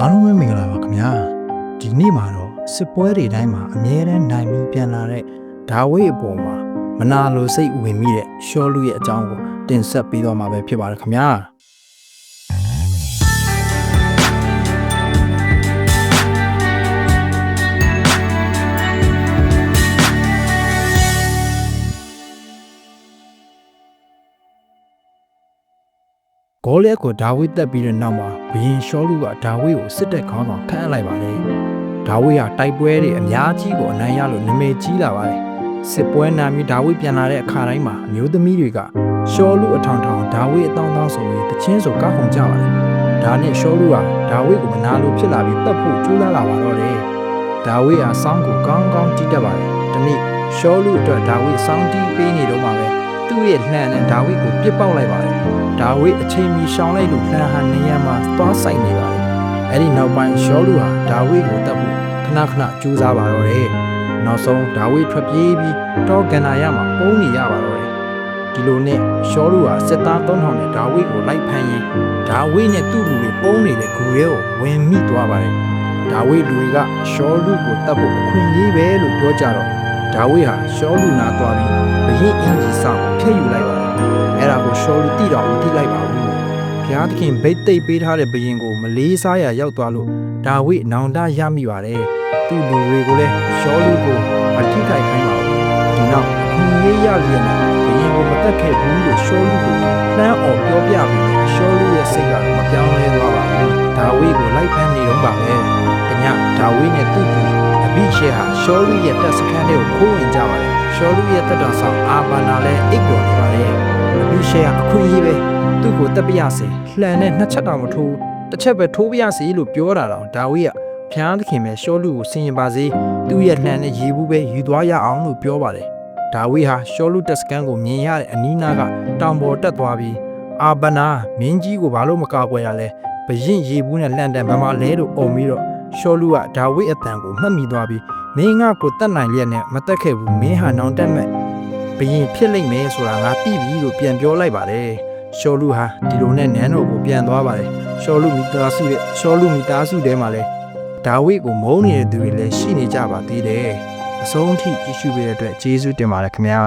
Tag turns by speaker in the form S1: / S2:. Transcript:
S1: အားလုံးပဲမင်္ဂလာပါခင်ဗျာဒီနေ့မှာတော့စစ်ပွဲတွေတိုင်းမှာအမြဲတမ်းနိုင်ပြီးပြန်လာတဲ့ဒါဝိတ်အပေါ်မှာမနာလိုစိတ်ဝင်မိတဲ့ရှောလူရဲ့အကြောင်းကိုတင်ဆက်ပေးတော့မှာပဲဖြစ်ပါတယ်ခင်ဗျာ ဂေါလက်ကိုဒါဝိတက်ပြီးတဲ့နောက်မှာဘုရင်ရှောလူကဒါဝိကိုစစ်တပ်ခေါင်းဆောင်ခန့်အပ်လိုက်ပါတယ်။ဒါဝိကတိုက်ပွဲတွေအများကြီးကိုအနိုင်ရလို့နာမည်ကြီးလာပါတယ်။စစ်ပွဲနာမည်ဒါဝိပြန်လာတဲ့အခါတိုင်းမှာအမျိုးသမီးတွေကရှောလူအထောင်ထောင်ဒါဝိအတောင်းတောင်းဆိုပြီးတချင်းဆိုကောက်ခုန်ကြပါတယ်။ဒါနဲ့ရှောလူကဒါဝိကိုမနာလိုဖြစ်လာပြီးတတ်ဖို့ကြိုးစားလာပါတော့တယ်။ဒါဝိဟာစောင်းကိုကောင်းကောင်းတီးတတ်ပါတယ်။ဒီနေ့ရှောလူအတွက်ဒါဝိစောင်းတီးပေးနေတော့မှပဲ သူ့ရဲ့လှန်နဲ့ဒါဝိကိုပြစ်ပေါက်လိုက်ပါတယ်။ဒါဝိအချိန်မီရှောင်းလိုက်လို့လှန်ဟန်နေရမှာသွားဆိုင်နေပါတယ်။အဲ့ဒီနောက်ပိုင်းရှောလူဟာဒါဝိကိုတတ်ဖို့ခဏခဏကြိုးစားပါတော့တယ်။နောက်ဆုံးဒါဝိထွက်ပြေးပြီးတောကန်နာရမှာပုံနေရပါတော့တယ်။ဒီလိုနဲ့ရှောလူဟာစစ်သား3000နဲ့ဒါဝိကိုလိုက်ဖမ်းရင်ဒါဝိနဲ့သူ့လူတွေပုံနေတဲ့ဂူရဲကိုဝင်မိသွားပါတယ်။ဒါဝိလူတွေကရှောလူကိုတတ်ဖို့အခွင့်အရေးပဲလို့ပြောကြတော့ ဒါဝိဟာရှောလူနာသွားပြီးဘရင်အင်ကြီးဆောင်ဖျက်ယူလိုက်ပါတယ်။အဲ့ဒါကိုရှော်လူတိတော်မတိလိုက်ပါဘူးဘုရားသခင်ဗိတ်သိပ်ပေးထားတဲ့ဘယင်ကိုမလေးစားရရောက်သွားလို့ဒါဝိနောင်တရမိပါတယ်သူ့လူတွေကိုလည်းရှော်လူကိုမထိခိုက်ခိုင်းပါဘူးဒီနောက်အခွင့်အရေးရလျက်နဲ့ဘယင်ကိုမတက်ခဲ့ဘူးလို့ရှော်လူကိုလှမ်းအောင်ပြောပြပြီးရှော်လူရဲ့စိတ်ကမပြောင်းလဲသွားပါဘူးဒါဝိကိုလိုက်ဖမ်းနေတော့ပါပဲတညဒါဝိနဲ့သူ့ကိုအဘိ ရှေဟာရှော်လူရဲ့တပ်စခန်းထဲကိုခိုးဝင်ကြပါတယ်ရှော်လူရဲ့တပ်တော်ဆောင်အာဘာနာလည်းအိပ်ပျော်နေပါတယ်လူရှယ်ကအခွင့်အရေးပဲသူ့ကိုတက်ပြရစေလှန်နဲ့နှစ်ချက်တောင်မထိုးတစ်ချက်ပဲထိုးပြရစေလို့ပြောတာတော့ဒါဝိကဖျားသခင်ပဲရှောလူကိုဆင်ရင်ပါစေသူ့ရဲ့လှန်နဲ့ရေဘူးပဲယူသွားရအောင်လို့ပြောပါတယ်ဒါဝိဟာရှောလူတက်စကန်ကိုမြင်ရတဲ့အနီးနားကတောင်ပေါ်တက်သွားပြီးအာဘနာမင်းကြီးကိုဘာလို့မကာကွယ်ရလဲဘရင်ရေဘူးနဲ့လှန်တန်ဗမာလဲလို့အုံပြီးတော့ ရှောလူကဒါဝိအတန်ကိုမှတ်မိသွားပြီးမင်းငါကိုတတ်နိုင်လျက်နဲ့မတက်ခဲ့ဘူးမင်းဟာနောင်တက်မဲ့ဘရင်ဖြစ်လိမ့်မယ်ဆိုတာငါသိပြီလို့ပြန်ပြောလိုက်ပါတယ်ရှောလူဟာဒီလိုနဲ့နန်းတော်ကိုပြန်သွားပါတယ်ရှောလူမိသားစုရဲ့ရှောလူမိသားစုထဲမှာလဲဒါဝိဒ်ကိုမုန်းနေတဲ့သူတွေလည်းရှိနေကြပါသေးတယ်အဆုံးထိကြည့်ရှုပေးတဲ့အတွက်ကျေးဇူးတင်ပါတယ်ခင်ဗျာ